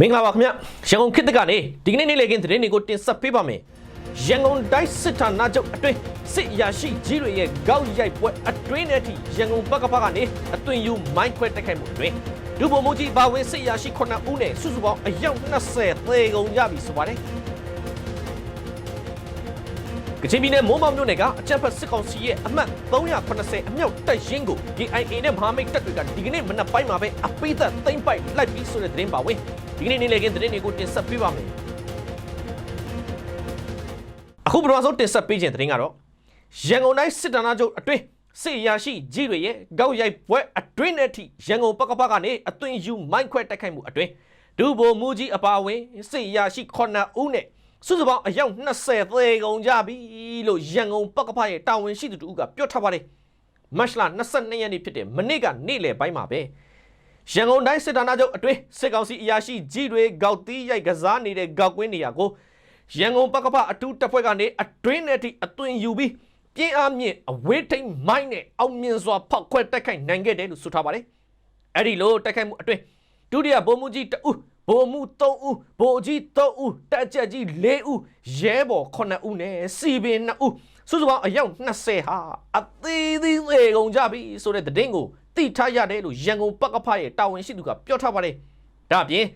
မင်္ဂလာပါခင်ဗျရန်ကုန်ခေတ်တကနေဒီကနေ့နေ့လည်ခင်းသတင်းတွေကိုတင်ဆက်ပေးပါမယ်ရန်ကုန်တိုင်းစစ်ဌာနချုပ်အတွင်းစစ်ရာရှိကြီးတွေရဲ့ကောက်ရိုက်ပွဲအတွင်းနဲ့အထိရန်ကုန်ဘက်ကဘက်ကနေအသွင်ယူမိုင်းခွဲတက်ခိုက်မှုအတွင်းဒုဗိုလ်မှူးကြီးဘာဝင်စစ်ရာရှိ9ဦးနဲ့စုစုပေါင်းအယောက်20သေကုန်ကြပြီဆိုပါတယ် ကချင်ပြည်နယ်မိုးမောင်မြို့နယ်ကအကြံဖတ်စစ်ကောင်စီရဲ့အမှတ်380အမြောက်တပ်ရင်းကို KIA နဲ့မဟာမိတ်တပ်တွေကဒီကနေ့မနက်ပိုင်းမှာပဲအပိသက်သိမ့်ပိုက်လိုက်ပြီးဆိုတဲ့သတင်းပါဝင်ဒီကနေ့နေ့လည်ခင်းသတင်းတွေကိုတင်ဆက်ပေးပါမယ်အခုပထမဆုံးတင်ဆက်ပေးခြင်းသတင်းကတော့ရန်ကုန်တိုင်းစစ်တပ်နာချုပ်အတွင်းစစ်ရာရှိကြီးတွေရဲ့ကောက်ရိုက်ပွဲအတွင်းနဲ့အထိရန်ကုန်ပကပကနေအသွင်ယူမိုင်းခွဲတိုက်ခိုက်မှုအတွင်းဒုဗိုလ်မှူးကြီးအပါအဝင်စစ်ရာရှိ9ဦးနဲ့ စုစုပေါင်းအယောက်20သေကုန်ကြပြီလို့ရန်ကုန်ပကပရဲ့တာဝန်ရှိသူတို့ကပြောထားပါတယ်မတ်လ22ရက်နေ့ဖြစ်တဲ့မနေ့ကနေ့လယ်ပိုင်းမှာပဲရန်ကုန်တိုင်းစစ်တပ်နာချုပ်အတွင်းစစ်ကောင်စီအရာရှိကြီးတွေဂေါက်တီးရိုက်ကစားနေတဲ့ဂေါက်ကွင်းနေရာကိုရန်ကုန်ပကပအထူးတပ်ဖွဲ့ကနေအတွင်းနဲ့အထိအသွင်ယူပြီးပြင်းအားမြင့်အဝေးထိန်မိုင်းနဲ့အောင်မြင်စွာဖောက်ခွဲတိုက်ခိုက်နိုင်ခဲ့တယ်လို့ဆိုထားပါတယ်အဲ့ဒီလိုတိုက်ခိုက်မှုအတွင်းဒုတိယဗိုလ်မှူးကြီးတအုပ် ဗိုလ်မှူး3ဦးဗိုလ်ကြီး3ဦးတပ်ချက်ကြီး4ဦးရဲဘော်9ဦးနဲ့စီပင်2ဦးစုစုပေါင်းအယောက်20ဟာအသေးသေးသေးကုန်ကြပြီဆိုတဲ့သတင်းကိုသိထားရတယ်လို့ရန်ကုန်ပကဖရဲ့တာဝန်ရှိသူကပြောထားပါတယ်ဒါအပြင်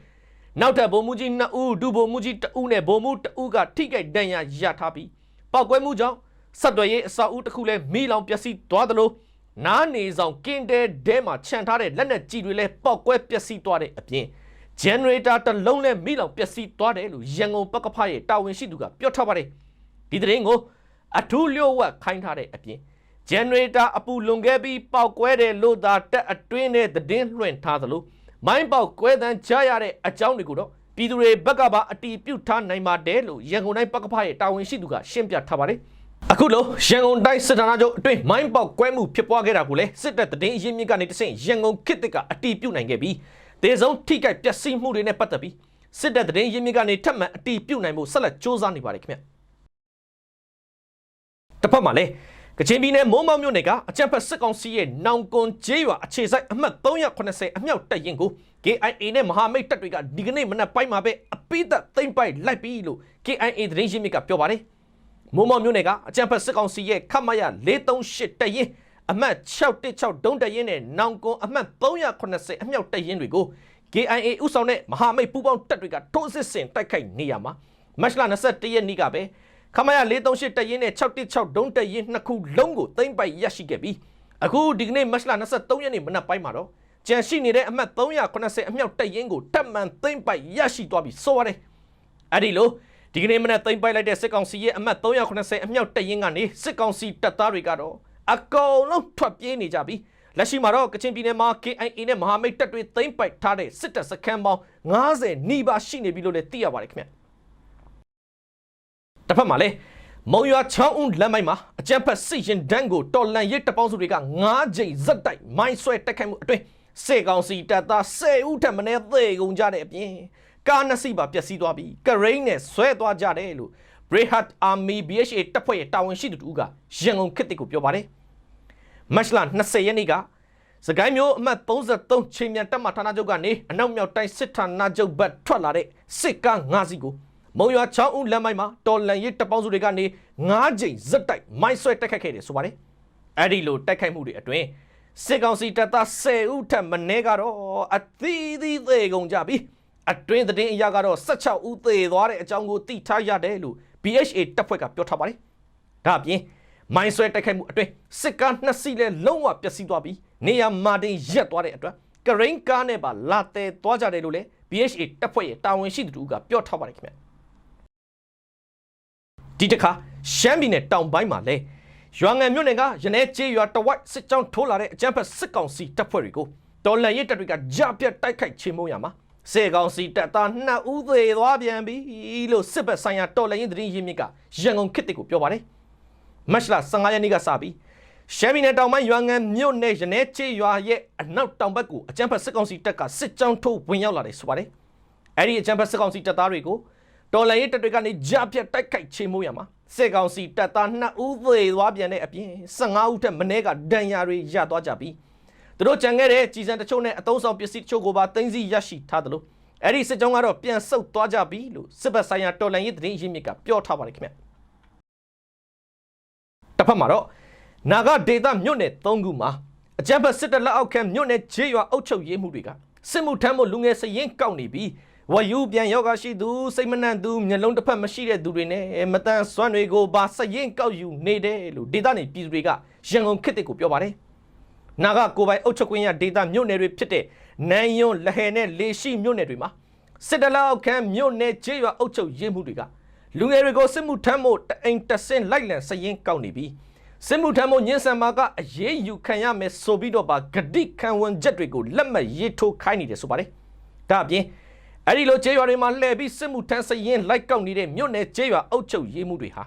နောက်ထပ်ဗိုလ်မှူးကြီး2ဦးဒုဗိုလ်မှူးကြီး2ဦးနဲ့ဗိုလ်မှူး2ဦးကထိခိုက်ဒဏ်ရာရထားပြီးပောက်ကွဲမှုကြောင့်ဆက်သွယ်ရေးအဆောက်အဦတစ်ခုလည်းမိလောင်ပျက်စီးသွားသလိုနားနေဆောင်ကင်းတဲဒဲမှာခြံထားတဲ့လက်နက်ကြီးတွေလည်းပောက်ကွဲပျက်စီးသွားတဲ့အပြင် generator တစ်လုံးလည်းမိလောင်ပျက်စီးသွားတယ်လို့ရန်ကုန်ပကဖရဲ့တာဝန်ရှိသူကပြောထားပါတယ်ဒီသတင်းကိုအထူးလျှို့ဝှက်ခိုင်းထားတဲ့အပြင် generator အပူလွန်ခဲ့ပြီးပောက်ကွဲတယ်လို့သာတက်အတွင်းနဲ့သတင်းလွှင့်ထားသလိုမိုင်းပေါက်ကွဲတန်းကြားရတဲ့အကြောင်းတွေကိုတော့ပြည်သူတွေဘက်ကပါအတီးပြုတ်ထားနိုင်ပါတယ်လို့ရန်ကုန်တိုင်းပကဖရဲ့တာဝန်ရှိသူကရှင်းပြထားပါတယ်အခုလိုရန်ကုန်တိုင်းစစ်ဌာနချုပ်အတွင်းမိုင်းပေါက်ကွဲမှုဖြစ်ပွားခဲ့တာကိုလည်းစစ်တပ်သတင်းအရင်းမြစ်ကနေတဆင့်ရန်ကုန်ခေတ်သစ်ကအတီးပြုတ်နိုင်ခဲ့ပြီး ဒေဆုံးထိကြိုက်ပျက်စီးမှုတွေနဲ့ပတ်သက်ပြီးစစ်တပ်သတင်းရင်းမြစ်ကနေထပ်မံအတီးပြုတ်နိုင်ဖို့ဆက်လက်စ조사နေပါတယ်ခင်ဗျတစ်ဖက်မှာလည်းကချင်ပြည်နယ်မိုးမောက်မြို့နယ်ကအကြံဖက်စစ်ကောင်စီရဲ့နောင်ကွန်ကျေးရွာအခြေစိုက်အမှတ်380အမြောက်တပ်ရင်ကို KIA နဲ့မဟာမိတ်တပ်တွေကဒီကနေ့မနက်ပိုင်းမှာပဲအပိသက်သိမ့်ပိုက်လိုက်ပြီလို့ KIA သတင်းရင်းမြစ်ကပြောပါတယ်မိုးမောက်မြို့နယ်ကအကြံဖက်စစ်ကောင်စီရဲ့ခတ်မရ438တပ်ရင် အမှတ်616ဒုံးတပ်ရင်နဲ့နောင်ကွန်အမှတ်380အမြောက်တပ်ရင်တွေကို KIA ဥဆောင်တဲ့မဟာမိတ်ပူးပေါင်းတပ်တွေကထိုးစစ်ဆင်တိုက်ခိုက်နေရမှာမတ်လ21ရက်နေ့ကပဲခမရ438တက်ရင်နဲ့616ဒုံးတက်ရင်နှစ်ခုလုံးကိုသိမ့်ပိုက်ရရှိခဲ့ပြီးအခုဒီကနေ့မတ်လ23ရက်နေ့မနက်ပိုင်းမှာတော့ကြန့်ရှိနေတဲ့အမှတ်380အမြောက်တက်ရင်ကိုတက်မှန်သိမ့်ပိုက်ရရှိသွားပြီဆိုရတယ်အဲ့ဒီလိုဒီကနေ့မနက်သိမ့်ပိုက်လိုက်တဲ့စစ်ကောင်စီရဲ့အမှတ်380အမြောက်တက်ရင်ကနေစစ်ကောင်စီတပ်သားတွေကတော့ အကုန်လုံးထွက်ပြေးနေကြပြီးလက်ရှိမှာတော့ကချင်ပြည်နယ်မှာ KIA နဲ့မဟာမိတ်တပ်တွေသိမ်းပိုက်ထားတဲ့စစ်တပ်စခန်းပေါင်း90နီးပါးရှိနေပြီလို့လည်းသိရပါတယ်ခင်ဗျတစ်ဖက်မှာလည်းမုံရွာချောင်းဦးလမ်းမိုက်မှာအကြမ်းဖက်စစ်ရင်ဒန်းကိုတော်လန်ရစ်တပေါင်းစုတွေက9ကြိမ်ဇက်တိုက်မိုင်းဆွဲတက်ခိုက်မှုအတွင်းစေကောင်စီတပ်သား10ဦးထက်မနည်းသေကုန်ကြတဲ့အပြင်ကားနှစ်စီးပါပျက်စီးသွားပြီးကရိန်းနဲ့ဆွဲသွားကြတယ်လို့ Brayhat Army BHA တပ်ဖွဲ့ရဲ့တာဝန်ရှိသူတို့ကရန်ကုန်ခေတ်တစ်ကိုပြောပါတယ်မတ်လ20ရက်နေ့ကစကိုင်းမျိုးအမှတ်33ချိန်မြန်တပ်မဌာနချုပ်ကနေအနောက်မြောက်တိုင်းစစ်ဌာနချုပ်ဘက်ထွက်လာတဲ့စစ်ကား5စီးကိုမုံရွာချောင်းဦးလမ်းမိုက်မှာတော်လန်ရစ်တပ်ပေါင်းစုတွေကနေ9ကြိမ်ဇက်တိုက်မိုင်းဆွဲတိုက်ခိုက်ခဲ့တယ်ဆိုပါတယ်အဲ့ဒီလိုတိုက်ခိုက်မှုတွေအတွင်းစစ်ကောင်စီတပ်သား10ဦးထက်မနည်းကတော့အသီးသီးသေးကုန်ကြပြီးအတွင်းသတင်းအရကတော့16ဦးသေသွားတဲ့အကြောင်းကိုသိထားရတယ်လို့ BHA တပ်ဖွဲ့ကပြောထားပါတယ်ဒါအပြင်မိုင်းဆွဲတိုက်ခိုက်မှုအတွင်းစစ်ကားနှစ်စီးလည်းလုံးဝပျက်စီးသွားပြီးနေရာမာတင်ရက်သွားတဲ့အတွက်ကရိန်းကားနဲ့ပါလာတဲသွားကြတယ်လို့လည်း BHA တပ်ဖွဲ့ရဲ့တာဝန်ရှိသူတို့ကပြောထားပါတယ်ခင်ဗျဒီတစ်ခါရှမ်းပြည်နယ်တောင်ပိုင်းမှာလဲရွာငံမြို့နယ်ကရနေကျေးရွာတဝိုက်စစ်ကြောင်းထိုးလာတဲ့အကြမ်းဖက်စစ်ကောင်စီတပ်ဖွဲ့တွေကိုတော်လန်ရဲတပ်တွေကကြားပြတ်တိုက်ခိုက်ချေမှုန်းရမှာ စေကောင်စီတပ်သားနှစ်ဦးသေးသွားပြန်ပြီလို့စစ်ဘက်ဆိုင်ရာတော်လန်ရဲသတင်းရင်းမြစ်ကရန်ကုန်ခေတ်တွေကိုပြောပါတယ်မတ်လ15ရက်နေ့ကစပြီးရှမ်းပြည်နယ်တောင်ပိုင်းရွာငံမြို့နယ်ရနေကျေးရွာရဲ့အနောက်တောင်ဘက်ကိုအကြမ်းဖက်စစ်ကောင်စီတပ်ကစစ်ကြောင်းထိုးဝင်ရောက်လာတယ်ဆိုပါတယ်အဲ့ဒီအကြမ်းဖက်စစ်ကောင်စီတပ်သားတွေကိုတော်လန်ရေးတပ်တွေကနေကြားပြတ်တိုက်ခိုက်ချေမှုရမှာစစ်ကောင်စီတပ်သား2ဦးသေသွားပြန်တဲ့အပြင်15ဦးထက်မနည်းကဒဏ်ရာတွေရသွားကြပြီး သူတို့ကြံခဲ့တဲ့ကြီးစံတချို့နဲ့အသုံးဆောင်ပစ္စည်းတချို့ကိုပါသိမ်းဆည်းရရှိထားသလိုအဲ့ဒီစစ်ကြောင်းကတော့ပြန်ဆုတ်သွားကြပြီလို့စစ်ဘက်ဆိုင်ရာတော်လှန်ရေးသတင်းရင်းမြစ်ကပြောထားပါတယ်ခင်ဗျတစ်ဖက်မှာတော့နာဂဒေတာမြို့နယ်၃ခုမှာအကြမ်းဖက်စစ်တပ်လက်အောက်ခံမြို့နယ်ခြေရွာအုပ်ချုပ်ရေးမှုတွေကစစ်မှုထမ်းဖို့လူငယ်စရင်ကောက်နေပြီးဝယူပြန်ယောဂရှိသူစိတ်မနှံ့သူမျက်လုံးတစ်ဖက်မရှိတဲ့သူတွေနဲ့မတန်ဆွမ်းတွေကိုပါစရင်ကောက်ယူနေတယ်လို့ဒေတာနေပြည်သူတွေကရန်ကုန်ခေတ်ကိုပြောပါတယ် နာဂကိုပိုင်အုပ်ချုပ်ခွင့်ရဒေတာမြို့နယ်တွေဖြစ်တဲ့နန်းယွန်းလဟယ်နဲ့လေရှိမြို့နယ်တွေမှာစစ်တလောက်ခန့်မြို့နယ်ခြေရွာအုပ်ချုပ်ရေးမှုတွေကလူငယ်တွေကိုစစ်မှုထမ်းဖို့တအိမ်တဆင့်လိုက်လံစရင်ကောက်နေပြီးစစ်မှုထမ်းမှုညှဉ်းဆန်မှာကအရေးယူခံရမယ်ဆိုပြီးတော့ပါဂတိခံဝန်ချက်တွေကိုလက်မှတ်ရေးထိုးခိုင်းနေတယ်ဆိုပါတယ်။ဒါအပြင်အဲ့ဒီလိုကျေးရွာတွေမှာလှည့်ပြီးစစ်မှုထမ်းစရင်လိုက်ကောက်နေတဲ့မြို့နယ်ကျေးရွာအုပ်ချုပ်ရေးမှုတွေဟာ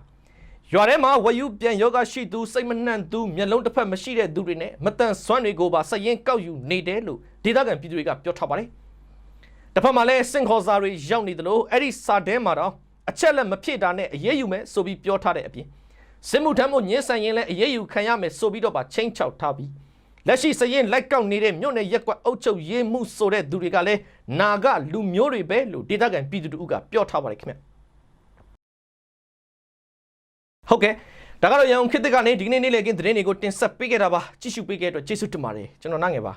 ရွာထဲမှာဝယူပြန်ယောဂရှိသူစိတ်မနှံ့သူမျက်လုံးတစ်ဖက်မရှိတဲ့သူတွေနဲ့မတန်ဆွမ်းတွေကိုပါစရင်ကောက်ယူနေတယ်လို့ဒေသခံပြည်သူတွေကပြောထားပါတယ်။တစ်ဖက်မှာလည်းစင်ခေါ်စာတွေရောက်နေသလိုအဲ့ဒီစာတဲမှာတော့အချက်လက်မဖြစ်တာနဲ့အရေးယူမယ်ဆိုပြီးပြောထားတဲ့အပြင်စစ်မှုထမ်းမှုညှင်းဆန်ရင်လည်းအရေးယူခံရမယ်ဆိုပြီးတော့ပါချင်းချောက်ထားပြီးလက်ရှိစရင်လိုက်ကောက်နေတဲ့မြို့နယ်ရက်ကွက်အုပ်ချုပ်ရေးမှုဆိုတဲ့သူတွေကလည်းနာကလူမျိုးတွေပဲလို့ဒေသခံပြည်သူတို့ကပြောထားပါတယ်ခင်ဗျ ဟုတ်ကဲ့ဒါကတော့ရန်ကုန်ခေတ်သစ်ကနေဒီကနေ့နေ့လည်ကင်းသတင်းတွေကိုတင်ဆက်ပေးခဲ့တာပါကြည့်ရှုပေးခဲ့တဲ့အတွက်ကျေးဇူးတင်ပါတယ်ကျွန်တော်နိုင်ငယ်ပါ